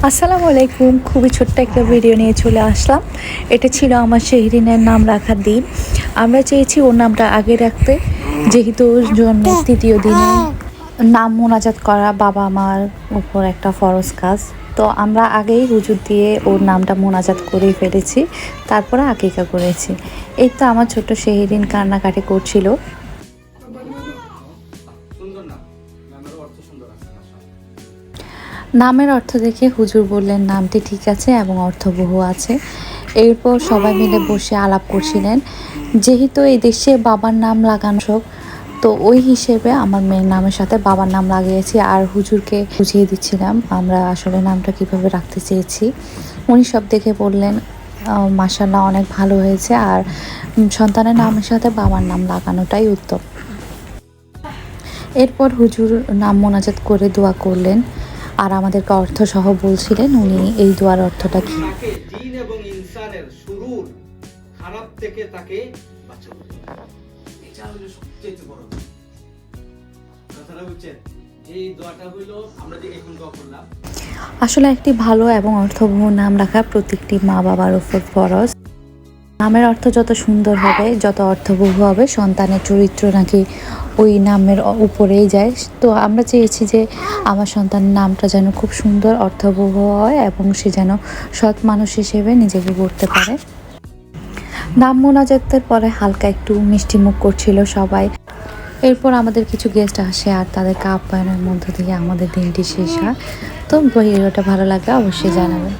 আসসালামু আলাইকুম। খুবই ছোট্ট একটা ভিডিও নিয়ে চলে আসলাম। এটা ছিল আমার শেহরিনের নাম রাখার দিন আমরা চেয়েছি ওর নামটা আগে রাখতে। যেহেতু ওর জন্মের তৃতীয় দিনে। নাম মোনাজাত করা বাবা মার উপর একটা ফরজ কাজ। তো আমরা আগেই হুজুর দিয়ে ওর নামটা মোনাজাত করেই ফেলেছি। তারপরে আকিকা করেছি। এই তো আমার ছোট্ট শেহরিন কান্নাকাটি করছিল। সুন্দর নামের অর্থ সুন্দর আছে। নামের অর্থ দেখে হুজুর বললেন, নামটি ঠিক আছে এবং অর্থবহ আছে। এরপর সবাই মিলে বসে আলাপ করছিলেন। যেহেতু এই দেশে বাবার নাম লাগানো সব তো ওই হিসেবে আমার মেয়ের নামের সাথে বাবার নাম লাগিয়েছি। আর হুজুরকে বুঝিয়ে দিচ্ছিলাম, আমরা আসলে নামটা কীভাবে রাখতে চেয়েছি? উনি সব দেখে বললেন মাসাল্লাহ অনেক ভালো হয়েছে। আর সন্তানের নামের সাথে বাবার নাম লাগানোটাই উত্তম। এরপর হুজুর নাম মোনাজাত করে দোয়া করলেন। আর আমাদেরকে অর্থ সহ বলছিলেন উনি এই দোয়ার অর্থটা কি? জিন এবং ইনসানের শুরুর খারাপ থেকে তাকে বাঁচাও। এটা হলো সবচেয়ে বড় কথাটা বুঝছেন? এই দোয়াটা হইল আমরা যে এখন দোয়া করলাম। আসলে একটি ভালো এবং অর্থবহ নাম রাখা প্রত্যেকটি মা বাবার উপর ফরজ। নামের অর্থ যত সুন্দর হবে, যত অর্থবহ হবে, সন্তানের চরিত্র নাকি ওই নামের উপরেই যায়। তো আমরা চেয়েছি যে আমার সন্তানের নামটা যেন খুব সুন্দর, অর্থবহ হয় এবং সে যেন সৎ মানুষ হিসেবে নিজেকে গড়তে পারে। নাম মোনাজাতের পরে হালকা একটু মিষ্টি মুখ করছিল সবাই। এরপর আমাদের কিছু গেস্ট আসে আর তাদেরকে আপ্যায়নের মধ্য দিয়ে আমাদের দিনটি শেষ হয়। তো ভিডিওটা ভালো লাগলে অবশ্যই জানাবেন।